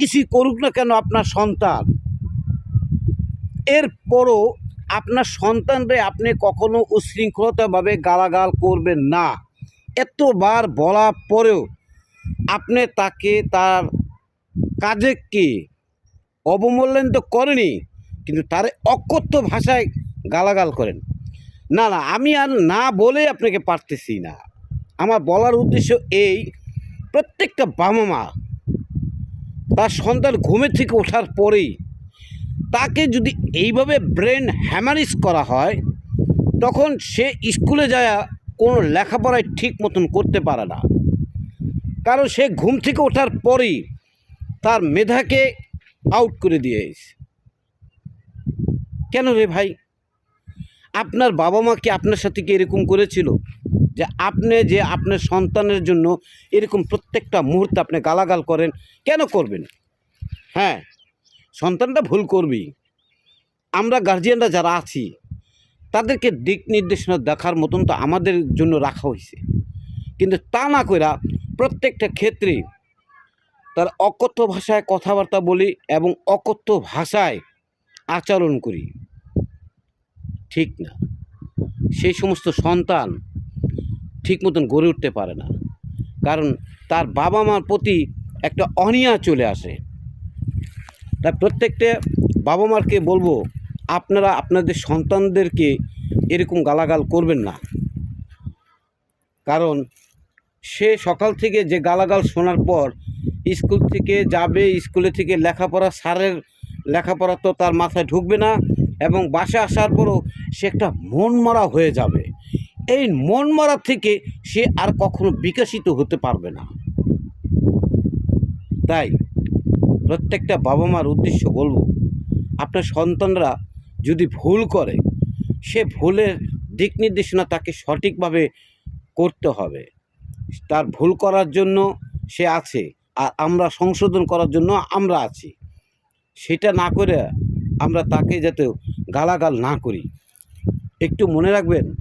কিছুই করুক না কেন আপনার সন্তান? এরপরও আপনার সন্তানরে আপনি কখনো উশৃঙ্খলতাভাবে গালাগাল করবেন না। এতবার বলা পরেও আপনি তাকে তার কাজে কি অবমূল্যায়ন তো করেনি, কিন্তু তার অকথ্য ভাষায় গালাগাল করেন। না না, আমি আর না বলে আপনাকে পারতেছি না। আমার বলার উদ্দেশ্য এই, প্রত্যেকটা বাবা মা তার সন্তান ঘুমে থেকে ওঠার পরেই তাকে যদি এইভাবে ব্রেন হ্যামারিস করা হয়, তখন সে স্কুলে যায় কোনো লেখাপড়ায় ঠিক মতন করতে পারে না। কারণ সে ঘুম থেকে ওঠার পরেই তার মেধাকে আউট করে দিয়েছে কেন রে ভাই? আপনার বাবা মা কি আপনার সাথে কি এরকম করেছিল? যে আপনি যে আপনার সন্তানের জন্য এরকম প্রত্যেকটা মুহূর্তে আপনি গালাগাল করেন, কেন করবেন? হ্যাঁ সন্তানটা ভুল করবি। আমরা গার্জিয়ানরা যারা আছি, তাদেরকে দিক নির্দেশনা দেখার মতন তো আমাদের জন্য রাখা হয়েছে কিন্তু তা না কইরা প্রত্যেকটা ক্ষেত্রে তার অকথ্য ভাষায় কথাবার্তা বলি এবং অকথ্য ভাষায় আচরণ করি। ঠিক না। সেই সমস্ত সন্তান ঠিক মতন গড়ে উঠতে পারে না। কারণ তার বাবা মার প্রতি একটা অনিয়া চলে আসে। তাই প্রত্যেকটা বাবা মারকে বলব, আপনারা আপনাদের সন্তানদেরকে এরকম গালাগাল করবেন না। কারণ সে সকাল থেকে যে গালাগাল শোনার পর স্কুল থেকে যাবে, স্কুলে থেকে লেখাপড়া স্যারের লেখাপড়া তো তার মাথায় ঢুকবে না এবং বাসে আসার পরও সে একটা মন মারা হয়ে যাবে। এই মন মারা থেকে সে আর কখনো বিকশিত হতে পারবে না। তাই প্রত্যেকটা বাবা মার উদ্দেশ্য বলব, আপনার সন্তানরা যদি ভুল করে, সে ভুলের দিক নির্দেশনা তাকে সঠিকভাবে করতে হবে। তার ভুল করার জন্য সে আছে, আর আমরা সংশোধন করার জন্য আমরা আছি। সেটা না করে আমরা তাকে যাতে গালাগাল না করি। একটু মনে রাখবেন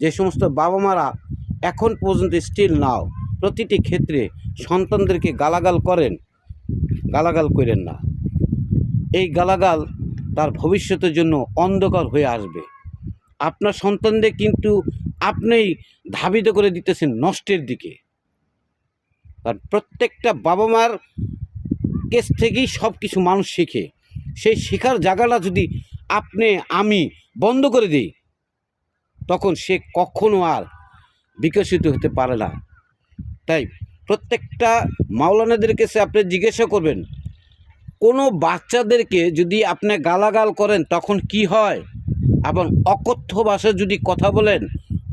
যে সমস্ত বাবা মারা এখন পর্যন্ত স্টিল নাও প্রতিটি ক্ষেত্রে সন্তানদেরকে গালাগাল করেন গালাগাল করেন না। এই গালাগাল তার ভবিষ্যতের জন্য অন্ধকার হয়ে আসবে। আপনার সন্তানদের কিন্তু আপনিই ধাবিত করে দিতেছেন নষ্টের দিকে। আর প্রত্যেকটা বাবা মার কেস থেকেই সব কিছু মানুষ শেখে। সেই শেখার জায়গাটা যদি আপনি, আমি বন্ধ করে দিই তখন সে কখনো আর বিকশিত হতে পারে না। তাই প্রত্যেকটা মাওলানাদের কাছে আপনি জিজ্ঞাসা করবেন, কোনো বাচ্চাদেরকে যদি আপনি গালাগাল করেন তখন কি হয়? এবং অকথ্য ভাষায় যদি কথা বলেন,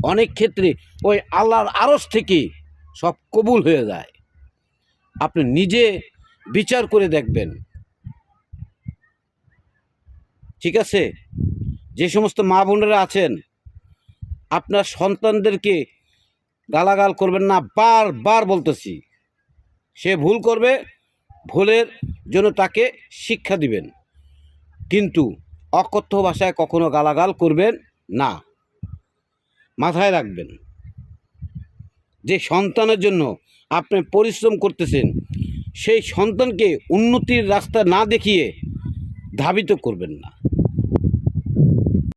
অনেক ক্ষেত্রে ওই আল্লাহর আড়স থেকে সব কবুল হয়ে যায়। আপনি নিজে বিচার করে দেখবেন। ঠিক আছে? যে সমস্ত মা বোনেরা আছেন আপনার সন্তানদেরকে গালাগাল করবেন না, বারবার বলতেছি। সে ভুল করবে, ভুলের জন্য তাকে শিক্ষা দিবেন। কিন্তু অকথ্য ভাষায় কখনো গালাগাল করবেন না। মাথায় রাখবেন, যে সন্তানের জন্য আপনি পরিশ্রম করতেছেন, সেই সন্তানকে উন্নতির রাস্তা না দেখিয়ে ধাবিত করবেন না।